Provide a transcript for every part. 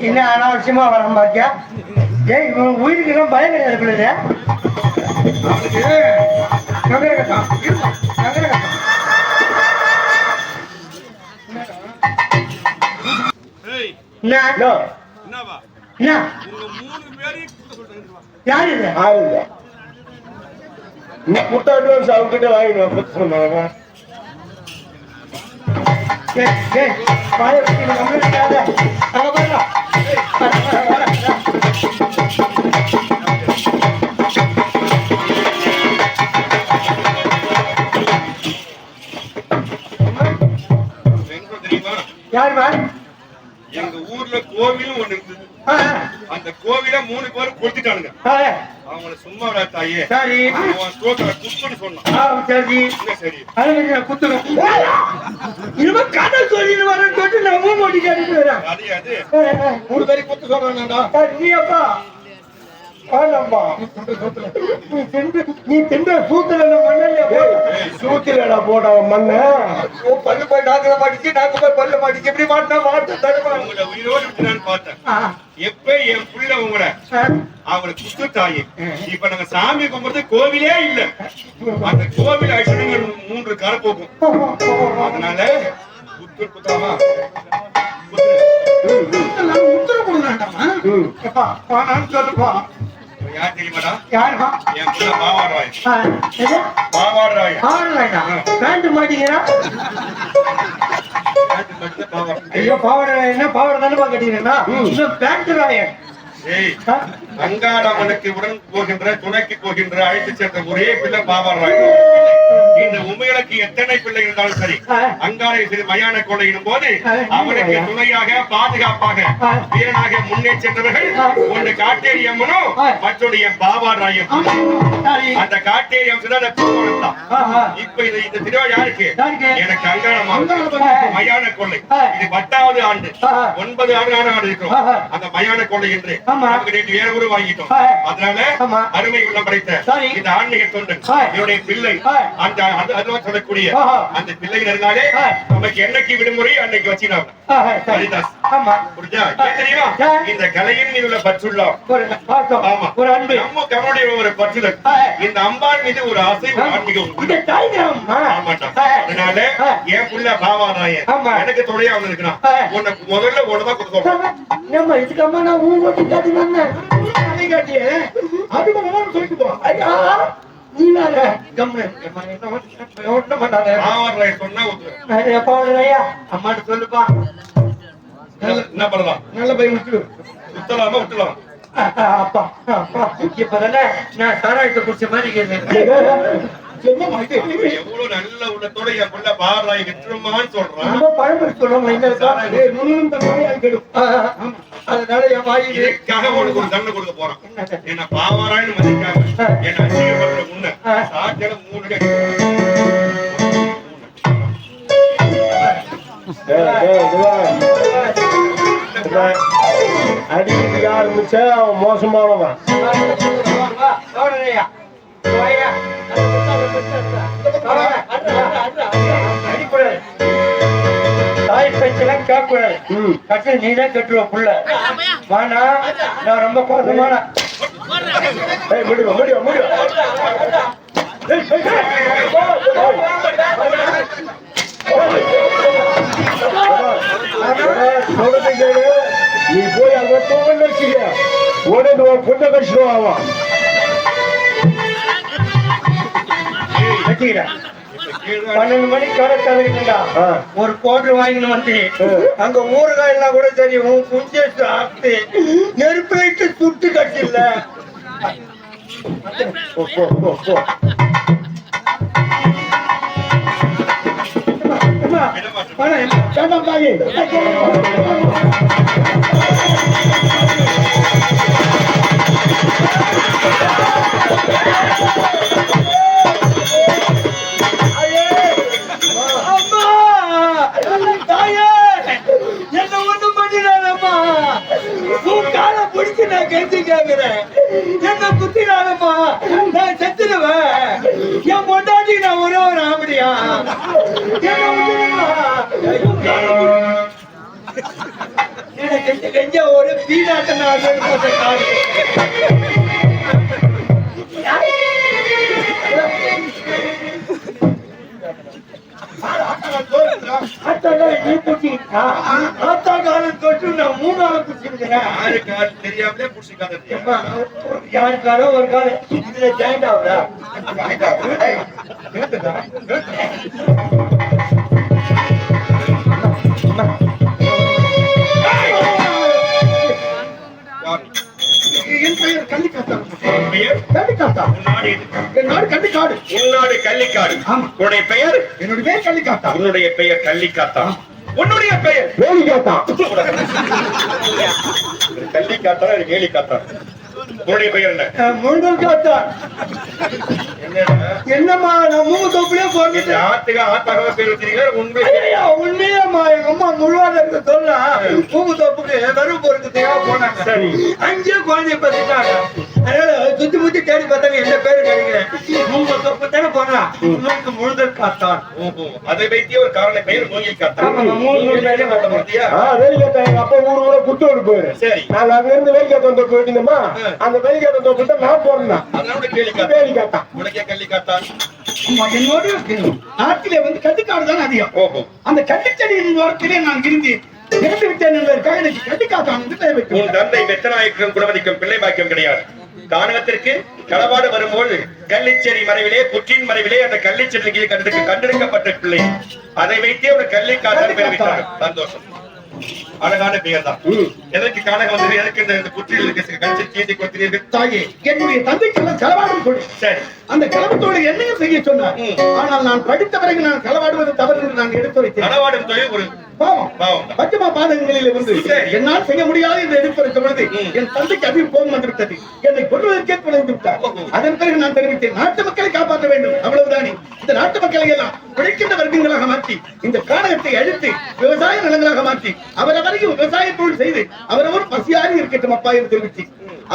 என்ன அனாவசியமா வர பாத்தியா? ஏய் உயிருக்கு எல்லாம் பயம் கிடையாது அவனுக்கு நகர கட்டம் இருமா நகர கட்டம் ஏய், என்ன வாங்கிடுவேன் சொன்னாங்க அங்க ஊர்ல கோவிலும் ஒண்ணு இருந்தது. அந்த கோவில மூணு பேரும் கொளுத்திட்டானுங்க. ஆ, அவங்கள சும்மா விட தாயே. சரி. அவன் ஸ்டோக்கரை குத்துன்னு சொன்னான். சரி. சரி. கதை சொல்லிட்டு வரேன்னு சொல்லிட்டு நான் மூணு வரேன். அது அது. ஏய், மூணு பேரையும் குத்து சொல்றான்டா ஏய், நீ அப்பா நீ நீ சூத்துல மண்ணல்ல போடு. சூத்திலடா போட்ட மண்ணு. பல்லு போய் நாக்குல மாட்டிச்சு நாக்கு போய் பல்லு மாட்டிச்சு. எப்படி மாட்டினா மாட்டு தருமா உங்களை உயிரோடு விட்டுறான்னு பார்த்தேன். எப்ப என் புள்ள உங்களை அவங்களை குத்து தாயே இப்ப நாங்க சாமி கும்பிடுறது கோவிலே இல்ல. அந்த கோவில் ஐஸ்வர்யங்கள் மூன்று கரை போகும். அதனால குத்து குத்தாமா குத்து உத்தரவு சொல்லுப்பா. யார் தெரியுமாடா? யாருமா என் புள்ள மாவாடுறாய் ஆ, எது? மாவாடுறாய் ஆறு வேண்டாம் பேண்ட் மாட்டீங்கன்னா மாவாடுறாய் ஐயோ பாவாடை என்ன? பாவாடை தானே கட்டிக்கிறேன்னா? இன்னும் பேண்ட் ராயன் அங்காளம்மனுக்கு உடன் போகின்ற துணைக்கு போகின்ற அழைத்து சென்ற ஒரே பிள்ளை பாபாராய் உமைகளுக்கு எத்தனை பிள்ளை இருந்தாலும் சரி அங்காளை சிறு மயான கொள்ளையிடும் போது அவனுக்கு துணையாக பாதுகாப்பாக வீரனாக முன்னே சென்றவர்கள் ஒன்று காட்டேரி அம்மனும் மற்றொரு என் பாபாராயும் சரி அந்த காட்டேரி தான் அந்த தான். இப்ப இது இந்த திருவிழா யாருக்கு? எனக்கு அங்காளம்மா. மயான கொள்ளை. இது பத்தாவது ஆண்டு. ஒன்பது ஆண்டு ஆண்டு இருக்கிறோம். அந்த மயான கொள்ளை என்று. நமக்கு நேற்று வேற ஊரு வாங்கிட்டோம். அதனால. அருமை உள்ளம் படைத்த. இந்த ஆன்மீக தொண்டன் ஆ. என்னுடைய பிள்ளை. அந்த அது- அதுவா ஆஹா. அந்த பிள்ளை இருந்தாலே. நமக்கு என்னைக்கு விடுமுறை அன்னைக்கு சரி. ஹரிதாஸ் புரிஞ்சா? தெரியுமா. இந்த கலையின் உள்ள பற்றுள்ளோம். ஆமா. ஒரு அன்பு. நம்ம கவனுடைய ஒரு பற்றுதல். இந்த அம்பாள் மீது ஒரு ஆசை ஒரு ஆன்மீக உண்டு. இந்த டைகிராம்மா ஆமாட்டா. அதனால. என் புள்ள பாவாராயன். எனக்கு துணையா அவன் இருக்கிறான். உன்னை முதல்ல உனதான் கொடுக்க நம்ம இதுக்கம்மா நான் ஊர் ஓட்டி காட்டி வந்தேன். காட்டியே அது சொல்லிட்டு போ ஐயா நீ வேற கம்மு ஒண்ணும் பண்ணாத. எப்பா அம்மாட்ட சொல்லுப்பா. என்ன- பண்ணலாம் நல்ல பையன் விட்டு சுத்தலாமா விட்டுலாம் அப்பா அப்பா இப்பதானே நான் சாராயத்தை குடிச்ச மாதிரி? எவ்வளவு நல்ல உள்ளத்தோட என் புள்ள பாவாராய் விட்டுருமான்னு சொல்றான் ரொம்ப பழமொழி அதனால என் வாயில் இதுக்காக உனக்கு ஒரு தண்டனை கொடுக்க போறான் என்ன பாவாராய்னு மதிக்காம என்ன அசிங்கப்படுற முன்ன சாத்தியால மூணு. அடிக்க ஆரம்பிச்சா அவன் மோசமானவன். தாய் பேச்செல்லாம் கேட்கக்கூடாது. கட்டு நீ தான் கட்டுவ புள்ள. வானா நான் ரொம்ப கோசமான முடிவா சொல்றது கேளு. நீ போய் அங்க தூங்க வச்சுக்க. உடனே உன் பொண்ணை கடிச்சிடும் அவன் வச்சுக்கிறேன் இப்ப கீழே பன்னெண்டு மணிக்கு கடை திறக்குதுடா. ஆ. ஒரு கோட்டு வாங்கிட்டு வந்து அங்க ஊறுகாய் எல்லாம் கூட சரி உன் குஞ்ச சாப்பிட்டு நெருப்பு வைத்து சுட்டு கட்டில என்ன குத்தினாலும்மா நான் செத்துடுவேன். என் பொண்டாட்டி நான் ஒரே ஒரு ஆம்படியா எனக்கு கெஞ்ச ஒரு பீனாட்ட ஆத்தா தொட்டு நான் மூணாவது குடிச்சிருக்கிறேன். யாரு கால் தெரியாமலே புடிச்சுக்காத அம்மா, யாரு காலம் ஒரு காலம் இதுல ஜாயிண்ட் ஆகுதா? பெயர் பெயர்? என் நாடு கள்ளிக்காடு. உன்னுடைய பெயர்? என்னுடைய பேர் கள்ளிக்காத்தான் உன்னுடைய பெயர் கள்ளிக்காத்தா. உன்னுடைய பெயர்? உன்னுடைய பெயர் என்ன? முழுதல் காத்தான் என்னடா? என்னம்மா நான் மூணு தொப்பிலே இந்த போட்டு ஆத்துக்கு ஆத்தாக பேர் வச்சிருக்கீங்க உண்மை ஐயா, உண்மையாம்மா. எங்க அம்மா முழுவாத சொல்ல பூவு தோப்புக்கு வெறும் பொறுக்கிறதுக்காக போனாங்க. சரி. அங்கேயே குழந்தைய பத்திட்டாங்க அதனால சுத்தி முத்தி தேடி பார்த்தாங்க எந்த பேரு மூணு உங்களுக்கு முழுதல் காத்தான். அதை வைத்திய ஒரு காரண பெயர் மூங்கில் காத்தா ஆமாம்மா, மூங்கில் பேரே காத்த பார்த்தியா? ஆ, வேலிக்காத்தான் எங்க அப்பா ஊரு ஊர சரி. நாங்க அங்க இருந்து வெட்டினோமா அந்த வேலிக்காத்தம் தோப்பு தான் நான் போறேன் அதனால வேலிக்காத்தான் உனக்கே கள்ளிக்காத்தா அம்மா, என்னோட நாட்டிலே வந்து கட்டுக்காடு தான் அதிகம். ஓஹோ. அந்த கட்டுச்செடியின் ஓரத்திலே நான் இருந்து இறந்து விட்டேன் என்பதற்காக எனக்கு கட்டுக்காத்தான் என்று பெயர் உன் தந்தை பிள்ளை பாக்கியம் கிடையாது. கானகத்திற்கு களவாடு வரும்போது கள்ளிச்செடி மறைவிலே புற்றின் மறைவிலே அந்த கள்ளிச்செடி கண்டு கண்டெடுக்கப்பட்ட பிள்ளை. அதை வைத்தே ஒரு கள்ளி காத்தல் பெறுவித்தார் சந்தோஷம். அழகான பெயர் தான். எதற்கு கானகம் வந்தது? எதற்கு இந்த புற்றில் இருக்க கழிச்சு கீதி கொடுத்தீர்கள் தாயே என்னுடைய தந்தைக்கெல்லாம் செலவாடும் கொடு சரி. அந்த கலவத்தோடு என்னையும் செய்ய சொன்னார். ஆனால் நான் படித்த பிறகு நான் களவாடுவது தவறு என்று நான் எடுத்து வைத்தேன் களவாடும் தொழில் ஒரு பச்சமா பாதகங்களில் சரி. என்னால் செய்ய முடியாது என்று வைத்த பொழுது. என் தந்தைக்கு அதிகம் கோபம் வந்துவிட்டது என்னை கொள்வதற்கே துணைந்து விட்டார். அதன் பிறகு நான் தெரிவித்தேன் நாட்டு மக்களை காப்பாற்ற வேண்டும் அவ்வளவுதானே இந்த நாட்டு மக்களை எல்லாம் உழைக்கின்ற வர்க்கங்களாக மாற்றி இந்த காணகத்தை அழித்து விவசாய நிலங்களாக மாற்றி அவரவரையும் விவசாய தொழில் செய்து அவரவர் பசியாரி இருக்கட்டும் அப்பா என்று தெரிவித்து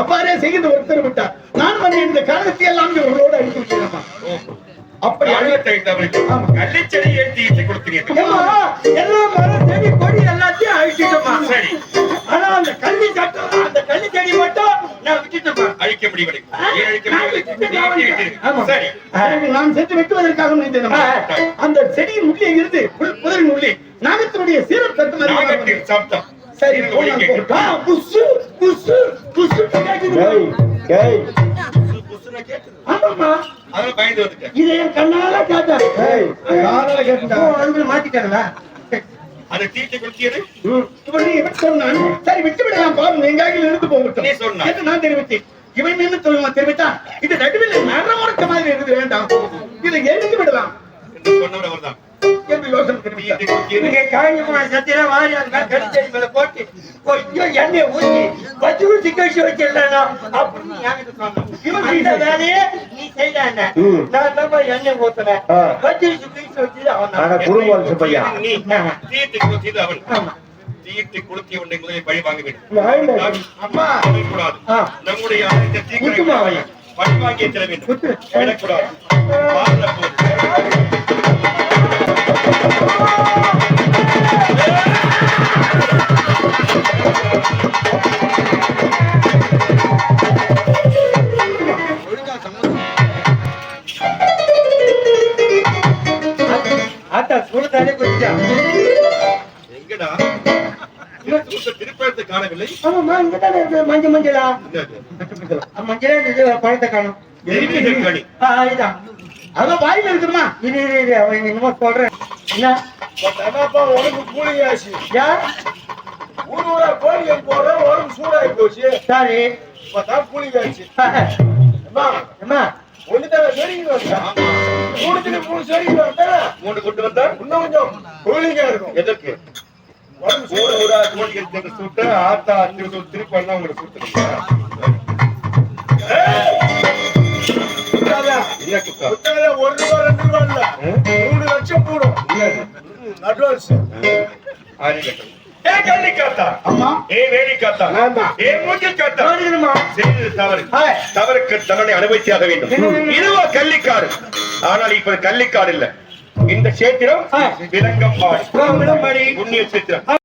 அவ்வாறே செய்கின்ற ஒருத்தர் விட்டார் நான் வந்து இந்த காரணத்தை எல்லாம் இவர்களோடு அழித்து விட்டேன். அப்படி அழி- காரணத்தை தவிர்த்து கள்ளிச்செடி ஏற்றி ஈட்டி கொடுத்தீர்கள் ஏம்மா, எல்லா மரம் செடி கொடி எல்லாத்தையும் அழிச்சிட்டோமா சரி. ஆனா அந்த கள்ளி சட்டம் அந்த கள்ளி செடி மட்டும் நான் விட்டுட்டோமா அழிக்க. ஆமா. சரி. நான் சென்று வெட்டுவதற்காக. அந்த செடியின் உள்ளே இருந்து புதரின் உள்ளே நாகத்தினுடைய சீரல் சத்தம். சப்தம். சரி சீரல் போய் ஒலி நான் கேட்கிறது. போ- ஆ, புஸ்ஸு, புஸ்ஸு, புஸ்ஸு கேக்குது. டேய் டேய் ஆமாம்மா, அதனால பயந்து வந்துட்டேன் இதை என் கண்ணால கேட்டேன். ஏய். காதால அதுக்குள்ள மாத்திட்டாங்களா? அதை தீட்டி சொன்னான். சரி விட்டு விடலாம் பாருங்க இருந்து போகட்டும். என்று நான் தெரிவித்தேன் இவன் என்ன சொல்லுவான் தெரிவித்தான் இது நடுவில் நரமுறைக்க மாதிரி இருக்குது வேண்டாம் இதை எழுதி விடலாம் சொன்னவர் அவர்தான் என்று யோசனை தெரிவித்தார் தீட்டி கொடுத்தியது இங்க காய்ஞ்ச போன சத்தியில வாரி அந்த மாதிரி கடிச்சடி மேல போட்டு கொஞ்சம் எண்ணெய் கழிச்சு வச்சிடலாம் அப்படின்னு இந்த வேலையை நீ. நான் தான் கழிச்சு அவன் பையன். நீ அவன் ஆமா. கொளுத்தி உன்னை முதலில் பழி வாங்க வேண்டும் அம்மா. கூடாது. நம்முடைய பழி வாங்கிய செல்ல வேண்டும். விடக்கூடாது. காணவில்லை? ஆமாம்மா இங்க தானே இருக்கு. மஞ்சள்? மஞ்சளா? மஞ்சளே இருந்தது பழத்தை காணும். அதான் வாயில இருக்குமா? இரு இரு இரு. அவன் என்னமோ சொல்றேன். என்ன? என்னப்பா உனக்கு கூலியாச்சு. யார் ஊர் ஊரா கோயிலுக்கு போறேன் உடம்பு சூடாகி போச்சு. சாரி. இப்பதான் கூலியாச்சு. அம்மா அம்மா. ஒண்ணுதான் சரிங்க ஆமா. மூணுத்துல மூணு சரிங்க வந்தா மூணு கொண்டு வந்தா? இன்னும் கொஞ்சம் கூலிங்கா இருக்கும். எதற்கு? ஊர ஊரா கோழி எடுத்து சுட்டு ஆத்தா திருப்பி திருப்பி பண்ணா உங்களுக்கு சுட்டுறீங்க என்ன குத்தா? ஒரு ரூபா ரெண்டு ரூபா இல்ல. மூணு காத்தா செய்தது தவறு. தவறுக்கு தண்டனை அனுபவித்தாக வேண்டும். இதுவோ கள்ளிக்காடு? ஆனால் இப்ப கள்ளிக்காடு இல்ல. இந்த சேத்திரம் விலங்கம்பாடி புண்ணிய சேத்திரம்